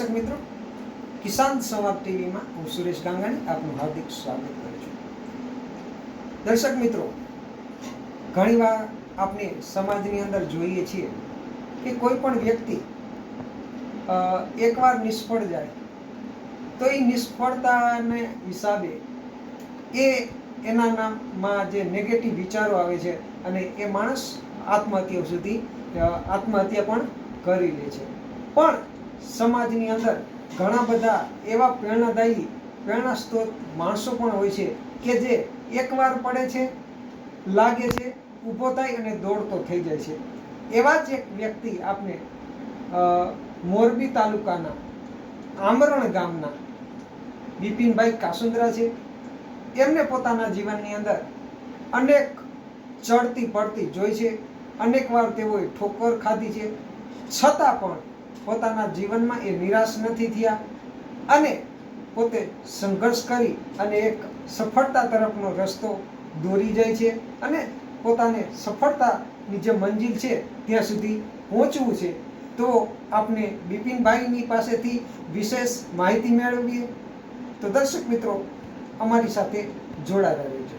દર્શક મિત્રો, કિસાન સંવાદ ટીવીમાં હું સુરેશ ગાંગાણી આપનું હાર્દિક સ્વાગત કરું છું. દર્શક મિત્રો, ઘણીવાર આપણે સમાજની અંદર જોઈએ છીએ કે કોઈ પણ વ્યક્તિ એકવાર નિષ્ફળ જાય, તો એ નિષ્ફળતાને હિસાબે એ એના નામમાં જે નેગેટિવ વિચારો આવે છે અને એ માણસ આત્મહત્યા સુધી આત્મહત્યા પણ કરી લે છે. પણ સમાજની અંદર ઘણા બધા એવા પ્રેરણાદાયી પ્રેરણા સ્ત્રોત માણસો પણ હોય છે કે જે એકવાર પડે છે, લાગે છે, ઊભો થાય અને દોડતો થઈ જાય છે. એવા જ એક વ્યક્તિ આપને મોરબી તાલુકાના આમરણ ગામના બિપિનભાઈ કાસુંદરા છે. એમને પોતાના જીવનની અંદર અનેક ચડતી પડતી જોઈ છે. અનેક વાર તેઓએ ઠોકર ખાધી છે. છતાં પણ પોતાના જીવનમાં એ નિરાશ નથી થયા અને પોતે સંઘર્ષ કરી અને એક સફળતા તરફનો રસ્તો દોરી જાય છે અને પોતાને સફળતાની જે મંજિલ છે ત્યાં સુધી પહોંચવું છે. તો આપણે બિપિનભાઈની પાસેથી વિશેષ માહિતી મેળવીએ. તો દર્શક મિત્રો, અમારી સાથે જોડાયેલા રહેજો.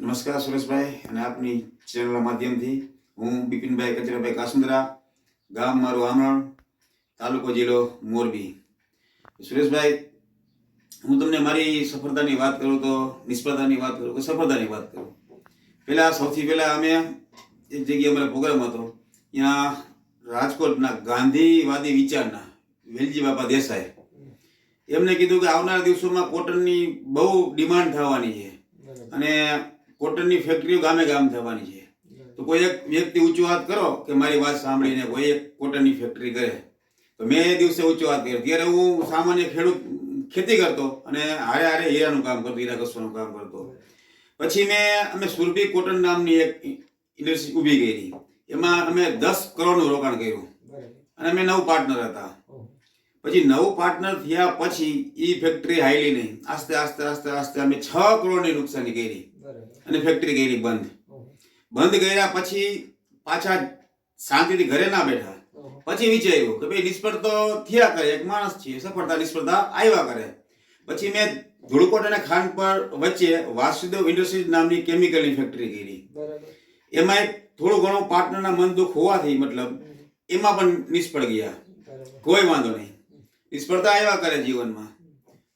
નમસ્કાર સુરેશભાઈ અને આપની ચેનલના માધ્યમથી હું બિપિનભાઈ કચરાભાઈ કાસુંદરા ગામ મારું આમરણ તાલુકો જિલ્લો મોરબી. સુરેશભાઈ હું તમને મારી સફળતાની વાત કરું તો નિષ્ફળતાની વાત કરું કે સફળતાની વાત કરું? પહેલા સૌથી પહેલા અમે એક જગ્યાએ અમારો પ્રોગ્રામ હતો. ત્યાં રાજકોટના ગાંધીવાદી વિચારના વેલજી બાપા દેસાઈ. એમને કીધું કે આવનારા દિવસોમાં કોટનની બહુ ડિમાન્ડ થવાની છે. અને કોટનની ફેક્ટરીઓ ગામે ગામ થવાની છે. તો કોઈ એક વ્યક્તિ ઊંચો હાથ કરો કે મારી વાત સાંભળીને કોઈ એક કોટનની ફેક્ટરી કરે. તો મેં એ દિવસે ઊંચો હાથ કર્યો ત્યારે હું સામાન્ય ખેડૂત ખેતી કરતો અને હારે હારે હીરાનું કામ કરતો, હીરા ઘસવાનું કામ કરતો. પછી મેં, અમે સુરભી કોટન નામની એક ઇન્ડસ્ટ્રી ઊભી કરી. એમાં અમે દસ કરોડનું રોકાણ કર્યું. અને અમે નવ પાર્ટનર હતા. પછી નવું પાર્ટનર થયા પછી એ ફેક્ટરી હાઈલી નહીં. આસ્તે આસ્તે આસ્તે આસ્તે અમે છ કરોડની નુકસાની કરી. અને ફેક્ટરી કરી બંધ. બંધ કર્યા પછી પાછા શાંતિથી ઘરે ના બેઠા. પછી વિચાર્યું કે ભાઈ નિષ્ફળ તો થયા કરે એક માણસ છે સફળતા નિષ્ફળતા આવ્યા કરે. પછી મેં ધૂળકોટ અને પર વચ્ચે વાસુદેવ ઇન્ડસ્ટ્રીઝ નામની કેમિકલની ફેક્ટરી કરી. એમાં થોડું ઘણું પાર્ટનરના મન દુઃખ હોવાથી મતલબ એમાં પણ નિષ્ફળ ગયા. કોઈ વાંધો નહીં. નિષ્ફળતા આવ્યા કરે જીવનમાં.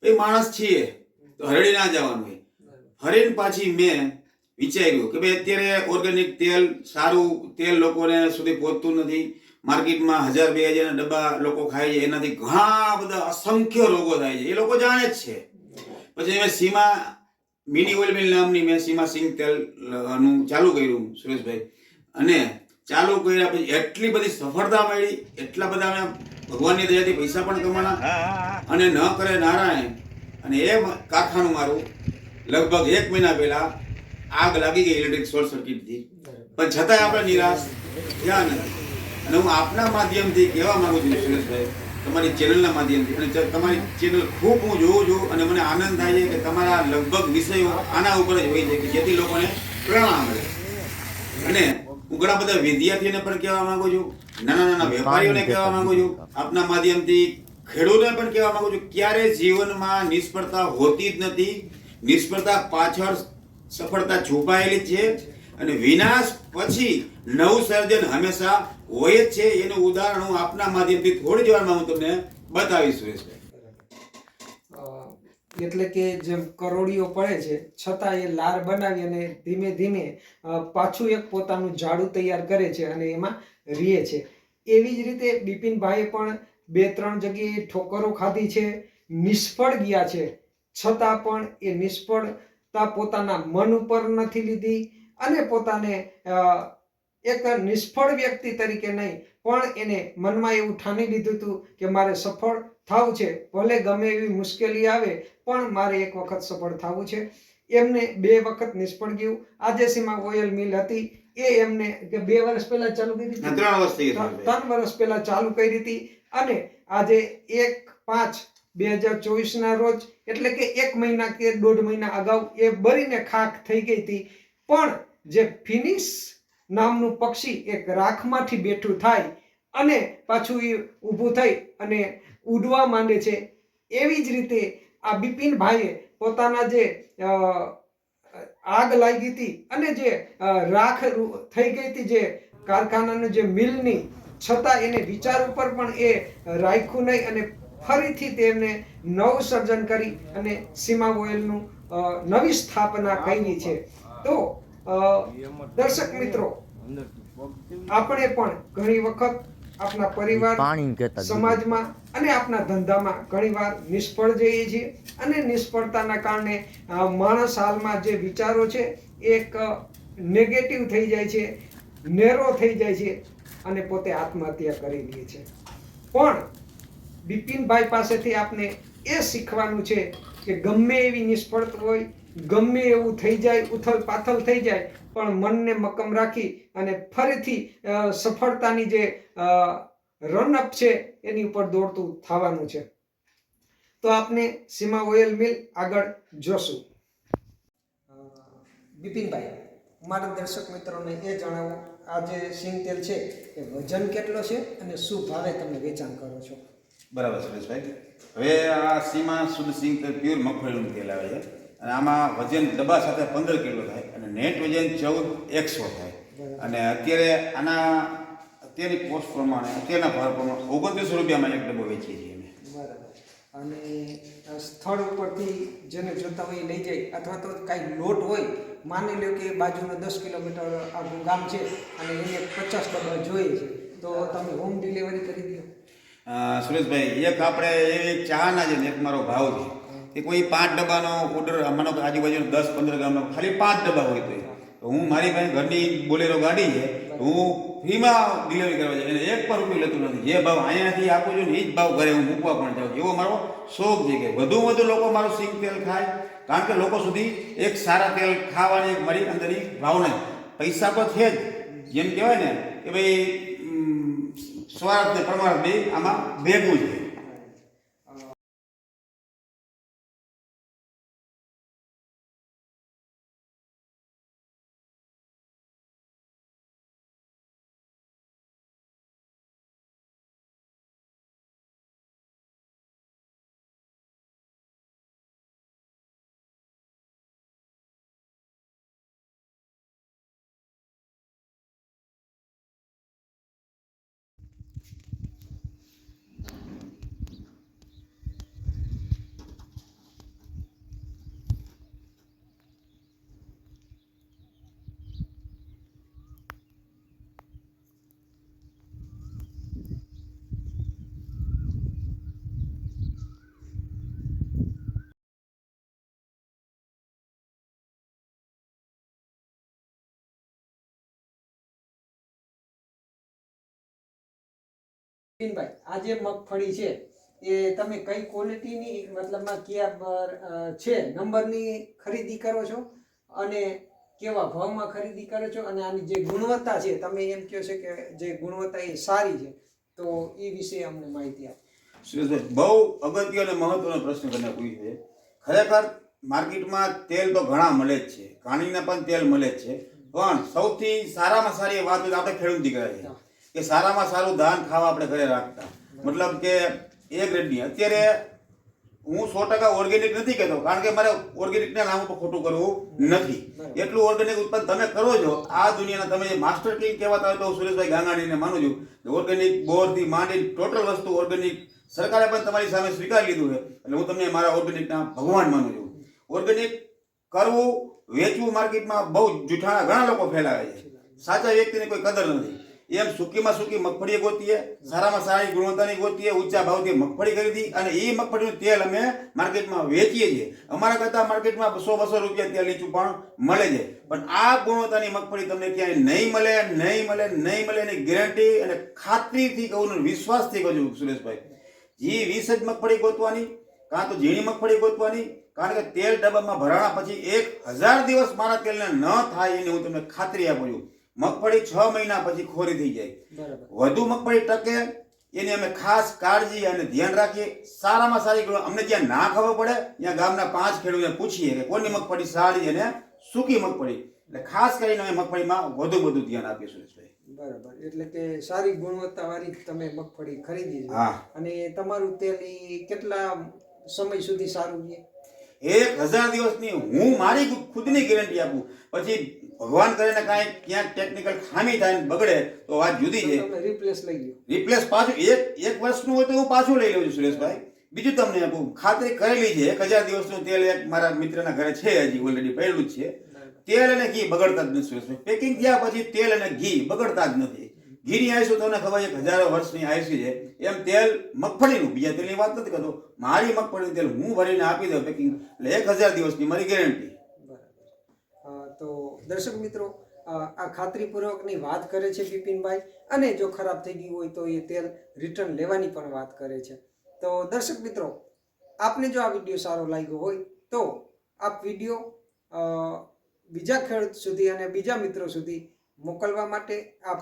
એ માણસ છીએ તો હરડી ના જવાનું હોય. હરીને પાછી મેં વિચાર્યું કે ભાઈ અત્યારે ઓર્ગેનિક તેલ, સારું તેલ લોકોને સુધી પહોંચતું નથી. માર્કેટમાં હજાર, બે હજારના ડબ્બા લોકો ખાય છે. એનાથી ઘણા બધા અસંખ્ય રોગો થાય છે. એ લોકો જાણે જ છે. પછી મેં સીમા, મિની ઓઇલ મિલ નામની મેં સીમા સિંગ તેલનું ચાલુ કર્યું, સુરેશભાઈ. અને ચાલુ કર્યા પછી એટલી બધી સફળતા મળી. એટલા બધા અમે ભગવાનની દયાથી પૈસા પણ કમાણા. અને ન કરે નારાયણ. અને એ કારખાનું મારું લગભગ એક મહિના પહેલા આગ લાગી ગઈ ઇલેક્ટ્રિક શોર્ટ સર્કિટથી પણ છતાંય આપણે નિરાશ થયા નથી. અને હું આપના માધ્યમથી કહેવા માંગુ છું, સુરેશભાઈ, તમારી ચેનલના માધ્યમથી. અને તમારી ચેનલ ખૂબ હું જોઉં છું અને મને આનંદ થાય છે કે તમારા લગભગ વિષયો આના ઉપર જ હોય છે કે જેથી લોકોને પ્રેરણા મળે. અને હું ઘણા બધા વિદ્યાર્થીઓને પણ કહેવા માંગુ છું, નાના નાના વેપારીઓને કહેવા માંગુ છું, આપના માધ્યમથી ખેડૂતોને પણ કહેવા માંગુ છું ક્યારે જીવનમાં નિષ્ફળતા હોતી જ નથી. નિષ્ફળતા પાછળ સફળતા છુપાયેલી છે અને વિનાશ પછી નવું સર્જન હંમેશા હોય જ છે. એનું ઉદાહરણ હું આપના માધ્યમથી થોડી જ હું તમને બતાવીશ એટલે કે જેમ કરોડીઓ પડે છે, છતાં એ લાર બનાવી અને ધીમે ધીમે પાછું એક પોતાનું ઝાડુ તૈયાર કરે છે અને એમાં રીએ છે. એવી જ રીતે બિપિનભાઈએ પણ બે ત્રણ જગ્યાએ ઠોકરો ખાધી છે, નિષ્ફળ ગયા છે. છતાં પણ એ નિષ્ફળતા પોતાના મન ઉપર નથી લીધી અને પોતાને એક નિષ્ફળ વ્યક્તિ તરીકે નહીં પણ એને મનમાં એવું ઠાની લીધું હતું કે મારે સફળ થવું છે ભલે ગમે એવી મુશ્કેલી આવે પણ મારે એક વખત સફળ થવું છે. એમને બે વખત નિષ્ફળ ગયું. આજે સીમા ઓઇલ મિલ હતી. એ એમને કે બે વર્ષ પહેલા ચાલુ કરી હતી. ત્રણ વર્ષ પહેલા ચાલુ કરી હતી. અને આજે એક પાંચ બે હજાર ચોવીસના રોજ, એટલે કે એક મહિના કે દોઢ મહિના અગાઉ એ બળીને ખાખ થઈ ગઈ હતી. પણ જે ફિનિશ નામનું પક્ષી એક રાખમાંથી બેઠું થાય અને પાછું એ ઊભું થઈ અને ઉડવા માંડે છે. એવી જ રીતે આ બિપિનભાઈએ પોતાના જે આગ લાગી હતી અને જે રાખ થઈ ગઈ હતી જે કારખાનાનું જે મિલની, છતાં એને વિચાર ઉપર પણ એ રાખ્યું નહીં અને ફરીથી તેમને નવ સર્જન કરી અને સીમા ગોયલનું નવી સ્થાપના કરી છે. તો દર્શક મિત્રો આપણે પણ ઘણી વખત આપણા પરિવાર સમાજમાં અને આપણા ધંધામાં ઘણીવાર નિષ્ફળ જઈએ છીએ અને નિષ્ફળતાના કારણે માણસ હાલમાં જે વિચારો છે એક નેગેટિવ થઈ જાય છે નેરો થઈ જાય છે અને પોતે આત્મહત્યા કરી લે છે. પણ બિપિનભાઈ પાસેથી આપને એ શીખવાનું છે કે ગમે એવી નિષ્ફળતા હોય, ગમે એવું થઈ જાય, ઉથલ પાથલ થઈ જાય, પણ મનને મક્કમ રાખી અને ફરીથી સફળતાની જે રનઅપ છે, એની ઉપર દોડતું થવાનું છે. તો આપને સીમા ઓઇલ મિલ આગળ જોશું. બિપિનભાઈ મારા દર્શક મિત્રોને એ જણાવો, આ જે સિંગ તેલ છે, એ વજન કેટલો છે અને શું ભાવે તમે વેચાણ કરો છો? બરાબર સુરેશભાઈ. હવે આ સીમા શુદ્ધ સિંગ પ્યોર મગફળીનું તેલ આવે છે. અને આમાં વજન ડબ્બા સાથે પંદર કિલો થાય અને નેટ વજન ચૌદ એકસો થાય. અને અત્યારે આના અત્યારની પોસ્ટ પ્રમાણે અત્યારના ભાવ પ્રમાણે ઓગણત્રીસો રૂપિયામાં એક ડબ્બો વેચીએ છીએ અમે. બરાબર. અને સ્થળ ઉપરથી જેને જોતા હોય એ લઈ જાય અથવા તો કાંઈ લોટ હોય માની લો કે બાજુનો દસ કિલોમીટર આખું ગામ છે અને એને પચાસ ડબ્બા જોઈએ છે તો તમે હોમ ડિલિવરી કરી દો. સુરેશભાઈ, એક આપણે એક ચાના ને, એક મારો ભાવ છે. કે કોઈ પાંચ ડબ્બાનો ઓર્ડર માનો આજુબાજુ દસ, પંદર ગ્રામનો ખાલી પાંચ ડબ્બા હોય તો હું મારી પાસે ઘરની બોલેરો ગાડી છે હું ફ્રીમાં ડિલિવરી કરવા જાય એને એક પર રૂપિયો લેતું નથી. જે ભાવ અહીંયાથી આપું છું ને, એ જ ભાવ ઘરે હું મૂકવા પણ જાઉં. એવો મારો શોખ છે કે વધુ વધુ લોકો મારો સિંગ તેલ ખાય. કારણ કે લોકો સુધી એક સારા તેલ ખાવાની એક મારી અંદરની ભાવના પૈસા તો છે જ. જેમ કહેવાય ને કે ભાઈ સ્વાર્થ પ્રમાણ બે આમાં ભેગું છે બિપિનભાઈ આ જે મગફળી છે, એ તમે કઈ ક્વોલિટીની મતલબમાં કયા છે, નંબરની ખરીદી કરો છો? અને કેવા ભાવમાં ખરીદી કરો છો? અને આની જે ગુણવત્તા છે, તમે એમ કહો છો કે જે ગુણવત્તા એ સારી છે, તો એ વિશે અમને માહિતી આપો. સુરેશભાઈ બહુ અગત્ય અને મહત્વનો પ્રશ્ન તમને પૂછ્યો છે. ખરેખર માર્કેટમાં તેલ તો ઘણા મળે જ છે. ઘાણીના પણ તેલ મળે જ છે. પણ સૌથી સારામાં સારી વાત આપણે ખેડૂત દીકરા છે. કે સારામાં સારું ધાન ખાવા આપણે ઘરે રાખતા. મતલબ કે એ ગ્રેડની અત્યારે હું સો ટકા ઓર્ગેનિક નથી કહેતો કારણ કે મારે ઓર્ગેનિકના નામ ઉપર ખોટું કરવું નથી. એટલું ઓર્ગેનિક ઉત્પાદન તમે કરો છો, આ દુનિયાના તમે માસ્ટર કિંગ કહેવાતા હોય તો સુરેશભાઈ ગાંગાણીને માનું છું ઓર્ગેનિક બોરથી માંડી ટોટલ વસ્તુ ઓર્ગેનિક સરકારે પણ તમારી સામે સ્વીકારી લીધું છે. એટલે હું તમને મારા ઓર્ગેનિકના ભગવાન માનું છું. ઓર્ગેનિક કરવું વેચવું માર્કેટમાં બહુ જૂઠાણા ઘણા લોકો ફેલાવે છે. સાચા વ્યક્તિની કોઈ કદર નથી. એમ સૂકીમાં સૂકી મગફળી ગોતીએ સારામાં સારી ગુણવત્તાની ગોતીએ, ઊંચા ભાવથી મગફળી ખરીદી અને એ મગફળીનું તેલ અમે માર્કેટમાં વેચીએ છીએ. અમારા કરતાં માર્કેટમાં બસો બસો રૂપિયા તેલ નીચું પણ મળે છે. પણ આ ગુણવત્તાની મગફળી તમને ક્યાંય નહીં મળે નહીં મળે નહીં મળે એની ગેરંટી અને ખાતરીથી કહું વિશ્વાસથી કહું સુરેશભાઈ. જે વીસ જ મગફળી ગોતવાની, કાં તો ઝીણી મગફળી ગોતવાની, કારણ કે તેલ ડબ્બામાં ભરાણા પછી એક હજાર દિવસ મારા તેલને ન થાય એની હું તમને ખાતરી આપું છું. મગફળી છ મહિના પછી ખોરી થઈ જાય. બરાબર. વધુ મગફળી ટકે એની અમે ખાસ કાળજી અને ધ્યાન રાખીએ. સારામાં સારી અમને જ્યાં ના ખબર પડે ત્યાં ગામના પાંચ ખેડૂતને પૂછીએ કે કોની મગફળી સારી અને સૂકી મગફળી. એટલે ખાસ કરીને અમે મગફળીમાં વધુ બધું ધ્યાન આપીએ સુરેશભાઈ. બરાબર. એટલે કે સારી ગુણવત્તાવાળી તમે મગફળી ખરીદી હા. અને તમારું તેલ કેટલા સમય સુધી સારું છે એક હજાર દિવસની હું મારી ખુદની ગેરંટી આપું. પછી ભગવાન કરીને કાંઈ ક્યાંક ટેકનિકલ ખામી થાય ને બગડે તો વાત જુદી છે. રિપ્લેસ લઈ લો રિપ્લેસ પાછું એક એક વર્ષનું હોય તો હું પાછું લઈ લઉં છું સુરેશભાઈ. બીજું તમને આપું ખાતરી કરેલી છે એક હજાર દિવસનું તેલ એક મારા મિત્રના ઘરે છે હજી ઓલરેડી પહેલું જ છે. તેલ અને ઘી બગડતા જ નથી સુરેશભાઈ. પેકિંગ થયા પછી તેલ અને ઘી બગડતા જ નથી. ઘીની આયુષ્ય તમને ખબર છે હજારો વર્ષની આયુષ્ય છે. એમ તેલ મગફળીનું, બીજા તેલની વાત નથી કરતો. મારી મગફળીનું તેલ હું ભરીને આપી દઉં પેકિંગ એટલે એક હજાર દિવસની મારી ગેરંટી. તો દર્શક મિત્રો આ ખાતરીપૂર્વકની વાત કરે છે બિપિનભાઈ, અને જો ખરાબ થઈ ગયું હોય તો એ તેલ રિટર્ન લેવાની પણ વાત કરે છે. તો દર્શક મિત્રો, આપને જો આ વીડિયો સારો લાગ્યો હોય તો આપ વીડિયો બીજા ખેડૂત સુધી અને બીજા મિત્રો સુધી મોકલવા માટે આપ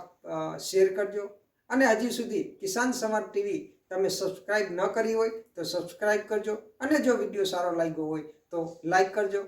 શેર કરજો. અને હજી સુધી કિસાન સમાજ ટીવી તમે સબસ્ક્રાઈબ ન કરી હોય તો સબસ્ક્રાઈબ કરજો. અને જો વીડિયો સારો લાગ્યો હોય તો લાઈક કરજો.